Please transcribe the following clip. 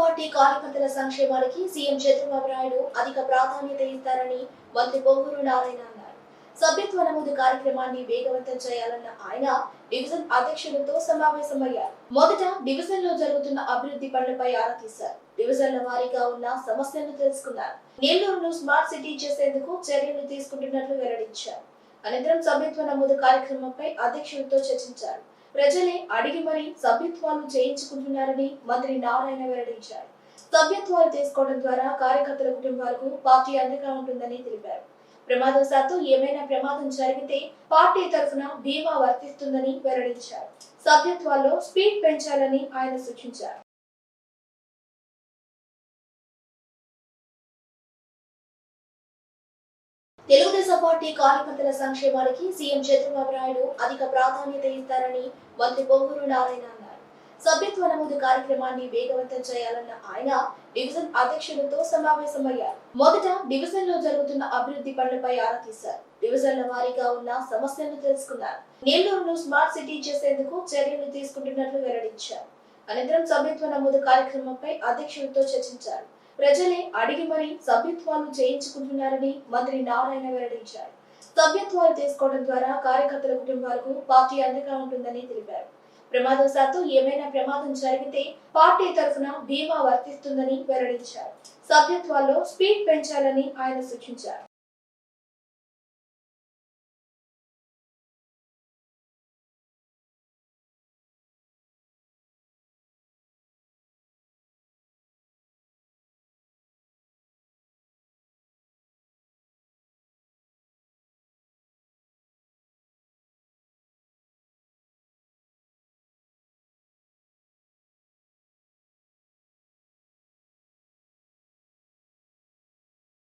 Party కార్యకర్తల సంక్షేమానికి CM Chandrababu Naidu అధిక ప్రాధాన్యత ఇస్తారని మంత్రి పొంగూరు నారాయణ అన్నారు. సభ్యత్వ నమోదు కార్యక్రమాన్ని వేగవంతం చేయాలన్న ఆయన డివిజన్ అధ్యక్షులతో సమావేశమయ్యారు. మొదట డివిజన్లో జరుగుతున్న అభివృద్ధి పనులపై ఆరా తీశారు. డివిజన్ల వారీగా ఉన్న సమస్యలను తెలుసుకున్నారు. నెల్లూరును స్మార్ట్ సిటీ చేసేందుకు చర్యలు తీసుకుంటున్నట్లు వెల్లడించారు. అనంతరం సభ్యత్వ నమోదు కార్యక్రమంపై అధ్యక్షులతో చర్చించారు. ప్రజలే అడిగి మరీ సభ్యత్వాలు చేయించుకుంటున్నారని మంత్రి నారాయణ వెల్లడించారు. సభ్యత్వాలు తీసుకోవడం ద్వారా కార్యకర్తల కుటుంబాలకు పార్టీ అండగా ఉంటుందని తెలిపారు. ప్రమాదవశాత్తు ఏమైనా ప్రమాదం జరిగితే పార్టీ తరఫున బీమా వర్తిస్తుందని వెల్లడించారు. సభ్యత్వాల్లో స్పీడ్ పెంచాలని ఆయన సూచించారు. తెలుగుదేశం పార్టీ కార్యకర్తల సంక్షేమానికి సీఎం చంద్రబాబు నాయుడు అధిక ప్రాధాన్యత ఇస్తారని మంత్రి పొంగూరు నారాయణ అన్నారు. సభ్యత్వ నమోదు కార్యక్రమాన్ని వేగవంతం చేయాలన్న ఆయన డివిజన్ అధ్యక్షులతో సమావేశమయ్యారు. మొదట డివిజన్లో జరుగుతున్న అభివృద్ధి పనులపై ఆరా తీశారు. డివిజన్ల వారీగా ఉన్న సమస్యలను తెలుసుకున్నారు. నెల్లూరును స్మార్ట్ సిటీ చేసేందుకు చర్యలు తీసుకుంటున్నట్లు వెల్లడించారు. అనంతరం సభ్యత్వ నమోదు కార్యక్రమంపై అధ్యక్షులతో చర్చించారు. ప్రజలే అడిగి మరీ సభ్యత్వాలు చేయించుకుంటున్నారని మంత్రి నారాయణ వెల్లడించారు. సభ్యత్వాలు తీసుకోవడం ద్వారా కార్యకర్తల కుటుంబాలకు పార్టీ అండగా ఉంటుందని తెలిపారు. ప్రమాదవశాత్తు ఏమైనా ప్రమాదం జరిగితే పార్టీ తరఫున బీమా వర్తిస్తుందని వెల్లడించారు. సభ్యత్వాల్లో స్పీడ్ పెంచాలని ఆయన సూచించారు.